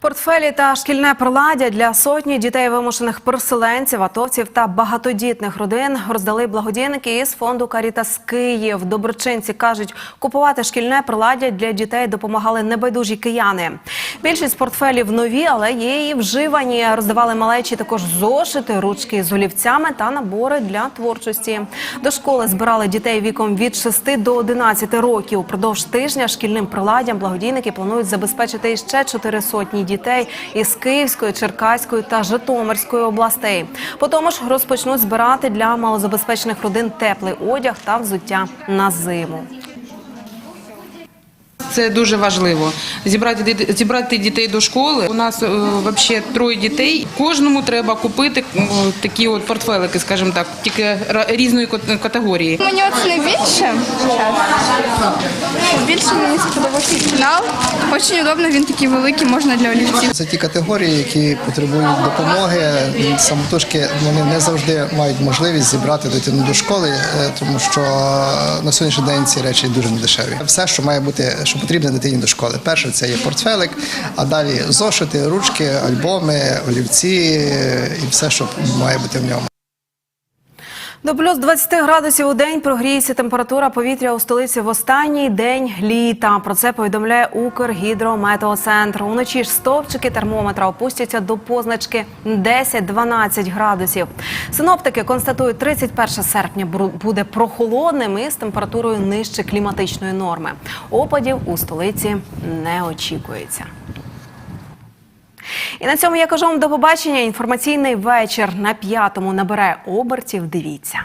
Портфелі та шкільне приладдя для сотні дітей вимушених переселенців, атовців та багатодітних родин роздали благодійники із фонду Карітас Київ. Доброчинці кажуть, купувати шкільне приладдя для дітей допомагали небайдужі кияни. Більшість портфелів нові, але є і вживані. Роздавали малечі також зошити, ручки з олівцями та набори для творчості. До школи збирали дітей віком від 6 до 11 років. Упродовж тижня шкільним приладдям благодійники планують забезпечити ще чотири сотні дітей із Київської, Черкаської та Житомирської областей. Потім ж розпочнуть збирати для малозабезпечених родин теплий одяг та взуття на зиму. Це дуже важливо. Зібрати зібрати дітей до школи. У нас е, взагалі троє дітей. Кожному треба купити е, такі от портфелики, скажімо так, тільки ра- різної кат- категорії. Мені от найбільше більше мені сподобався фінал. Дуже удобно, він такий великий, можна для олівців. Це ті категорії, які потребують допомоги. Самотужки вони не завжди мають можливість зібрати дитину до школи, е, тому що на сьогоднішній день ці речі дуже недешеві. Все, що має бути, що потрібно дитині до школи. Перше це є портфелик, а далі зошити, ручки, альбоми, олівці е, і все, що має бути в ньому. До плюс 20 градусів у день прогріється температура повітря у столиці в останній день літа. Про це повідомляє Укргідрометеоцентр. Уночі ж стовпчики термометра опустяться до позначки 10-12 градусів. Синоптики констатують, 31 серпня буде прохолодним і з температурою нижче кліматичної норми. Опадів у столиці не очікується. І на цьому я кажу вам до побачення. Інформаційний вечір на п'ятому набере обертів. Дивіться.